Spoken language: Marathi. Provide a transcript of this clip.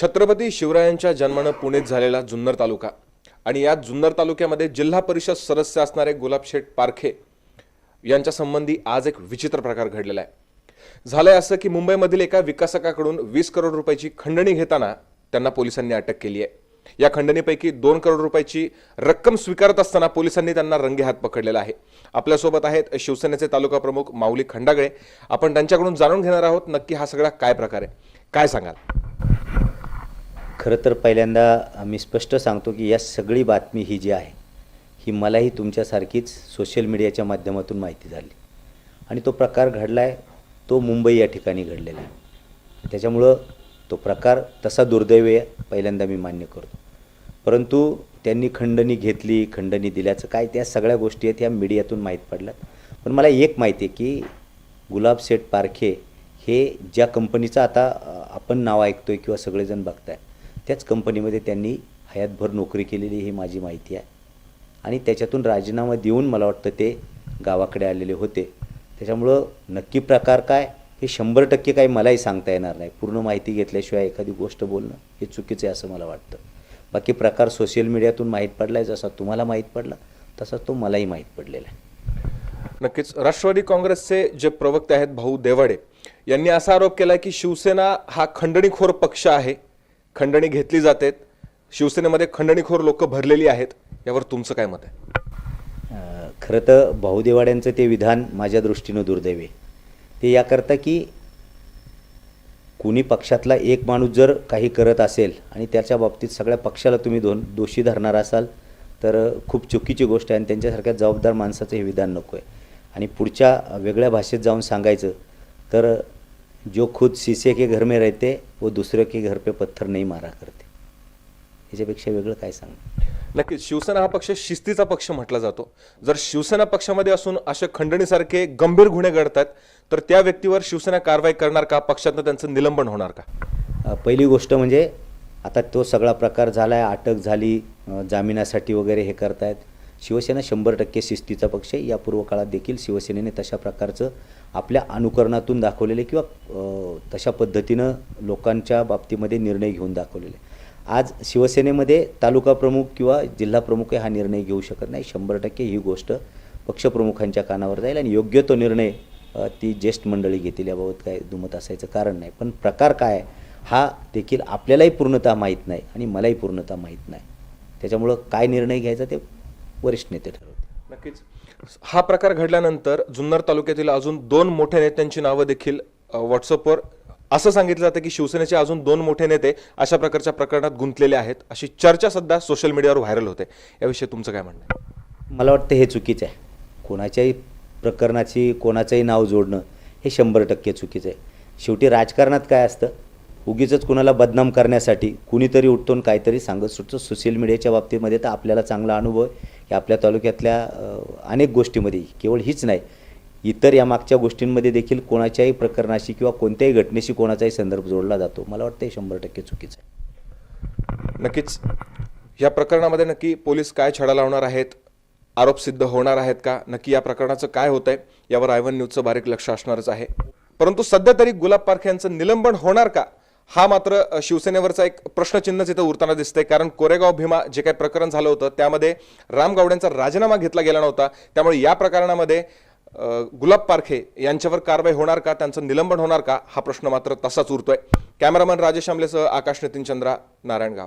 छत्रपती शिवरायांच्या जन्मानं पुणेत झालेला जुन्नर तालुका. आणि या जुन्नर तालुक्यामध्ये जिल्हा परिषद सदस्य असणारे गुलाबशेठ पारखे यांच्या संबंधी आज एक विचित्र प्रकार घडलेला आहे. झालंय असं की मुंबईमधील एका विकासकाकडून वीस करोड रुपयाची खंडणी घेताना त्यांना पोलिसांनी अटक केली आहे. या खंडणीपैकी दोन करोड रुपयाची रक्कम स्वीकारत असताना पोलिसांनी त्यांना रंगे हात पकडलेला आहे. आपल्यासोबत आहेत शिवसेनेचे तालुका प्रमुख माऊली खंडागळे. आपण त्यांच्याकडून जाणून घेणार आहोत नक्की हा सगळा काय प्रकार आहे. काय सांगाल? खरं तर पहिल्यांदा मी स्पष्ट सांगतो की या सगळी बातमी ही जी आहे ही मलाही तुमच्यासारखीच सोशल मीडियाच्या माध्यमातून माहिती झाली. आणि तो प्रकार घडला आहे तो मुंबई या ठिकाणी घडलेला आहे. त्याच्यामुळं तो प्रकार तसा दुर्दैवी आहे पहिल्यांदा मी मान्य करतो. परंतु त्यांनी खंडणी घेतली खंडणी दिल्याचं काय त्या सगळ्या गोष्टी आहेत ह्या मीडियातून माहीत पडल्यात. पण मला एक माहिती आहे की गुलाब शेठ पारखे हे ज्या कंपनीचं आता आपण नाव ऐकतो आहे किंवा सगळेजण बघताय त्याच कंपनीमध्ये त्यांनी हयातभर नोकरी केलेली ही माझी माहिती आहे. आणि त्याच्यातून राजीनामा देऊन मला वाटतं ते गावाकडे आलेले होते. त्याच्यामुळं नक्की प्रकार काय हे शंभर टक्के काही मलाही सांगता येणार नाही. पूर्ण माहिती घेतल्याशिवाय एखादी गोष्ट बोलणं हे चुकीचं आहे असं मला वाटतं. बाकी प्रकार सोशल मीडियातून माहीत पडला आहे जसा तुम्हाला माहीत पडला तसा तो मलाही माहीत पडलेला आहे. नक्कीच. राष्ट्रवादी काँग्रेसचे जे प्रवक्ते आहेत भाऊ देवाडे यांनी असा आरोप केला की शिवसेना हा खंडणीखोर पक्ष आहे. खंडणी घेतली जाते शिवसेनेमध्ये खंडणीखोर लोक भरलेली आहेत. यावर तुमचं काय मत आहे? खरं तर भाऊदेवाड्यांचं ते विधान माझ्या दृष्टीनं दुर्दैवी आहे. ते याकरता की कुणी पक्षातला एक माणूस जर काही करत असेल आणि त्याच्या बाबतीत सगळ्या पक्षाला तुम्ही दोन दोषी धरणार असाल तर खूप चुकीची गोष्ट आहे आणि त्यांच्यासारख्या जबाबदार माणसाचं हे विधान नको आहे आणि पुढच्या वेगळ्या भाषेत जाऊन सांगायचं तर जो खुद शीशे के घर में रहते वो दुसरे के घर पे पत्थर नहीं मारा करते। याच्यापेक्षा वेगळं काय सांग? नक्कीच शिवसेना हा पक्ष शिस्तीचा पक्ष म्हटला जातो. जर शिवसेना पक्षामध्ये असून असे खंडणीसारखे गंभीर गुन्हे घडतात तर त्या व्यक्तीवर शिवसेना कारवाई करणार का? पक्षातनं त्यांचं निलंबन होणार का? अ, पहिली गोष्ट म्हणजे आता तो सगळा प्रकार झाला आहे अटक झाली अ, जामिनासाठी वगैरे हे करतायत. शिवसेना शंभर टक्के शिस्तीचा पक्ष आहे. यापूर्व काळात देखील शिवसेनेने तशा प्रकारचं आपल्या अनुकरणातून दाखवलेले किंवा तशा पद्धतीनं लोकांच्या बाबतीमध्ये निर्णय घेऊन दाखवलेले. आज शिवसेनेमध्ये तालुका प्रमुख किंवा जिल्हा प्रमुख हा निर्णय घेऊ शकत नाही. शंभर टक्के ही गोष्ट पक्षप्रमुखांच्या कानावर जाईल आणि योग्य तो निर्णय ती ज्येष्ठ मंडळी घेतील याबाबत काय दुमत असायचं कारण नाही. पण प्रकार काय हा देखील आपल्यालाही पूर्णतः माहीत नाही आणि मलाही पूर्णतः माहीत नाही. त्याच्यामुळं काय निर्णय घ्यायचा ते वरिष्ठ नेते ठरवतात नक्कीच. हा प्रकार घडल्यानंतर जुन्नर तालुक्यातील अजून दोन मोठ्या नेत्यांची नावं देखील व्हॉट्सअपवर असं सांगितलं जातं की शिवसेनेचे अजून दोन मोठे नेते अशा प्रकारच्या प्रकरणात गुंतलेले आहेत. अशी चर्चा सध्या सोशल मीडियावर व्हायरल होते. याविषयी तुमचं काय म्हणणं आहे? मला वाटतं हे चुकीचं आहे. कोणाच्याही प्रकरणाची कोणाचंही नाव जोडणं हे शंभर टक्के चुकीचं आहे. शेवटी राजकारणात काय असतं? उगीच कुणाला बदनाम करण्यासाठी कुणीतरी उठतो काहीतरी सांगत सुटतो. सोशल मीडियाच्या बाबतीमध्ये तर आपल्याला चांगला अनुभव आहे. की आपल्या तालुक्यातल्या अनेक गोष्टीमध्ये केवळ हीच नाही इतर या मागच्या गोष्टींमध्ये देखील कोणाच्याही प्रकरणाशी किंवा कोणत्याही घटनेशी कोणाचाही संदर्भ जोडला जातो. मला वाटतं हे शंभर टक्के चुकीचं आहे. नक्कीच. या प्रकरणामध्ये नक्की पोलीस काय छडा लावणार आहेत? आरोप सिद्ध होणार आहेत का? नक्की या प्रकरणाचं काय होतंय? यावर आयवन न्यूजचं बारीक लक्ष असणारच आहे. परंतु सध्या तरी गुलाब पारखे यांचं निलंबन होणार का? हा मात्र शिवसेनेवरचा एक प्रश्नचिन्हच इथं उरताना दिसतंय. कारण कोरेगाव भीमा जे काही प्रकरण झालं होतं त्यामध्ये राम गावड्यांचा राजीनामा घेतला गेला नव्हता. त्यामुळे या प्रकरणामध्ये गुलाब पारखे यांच्यावर कारवाई होणार का? त्यांचं निलंबन होणार का? हा प्रश्न मात्र तसाच उरतोय. कॅमेरामन राजेश आमलेसह आकाश नितीन चंद्रा नारायणगाव.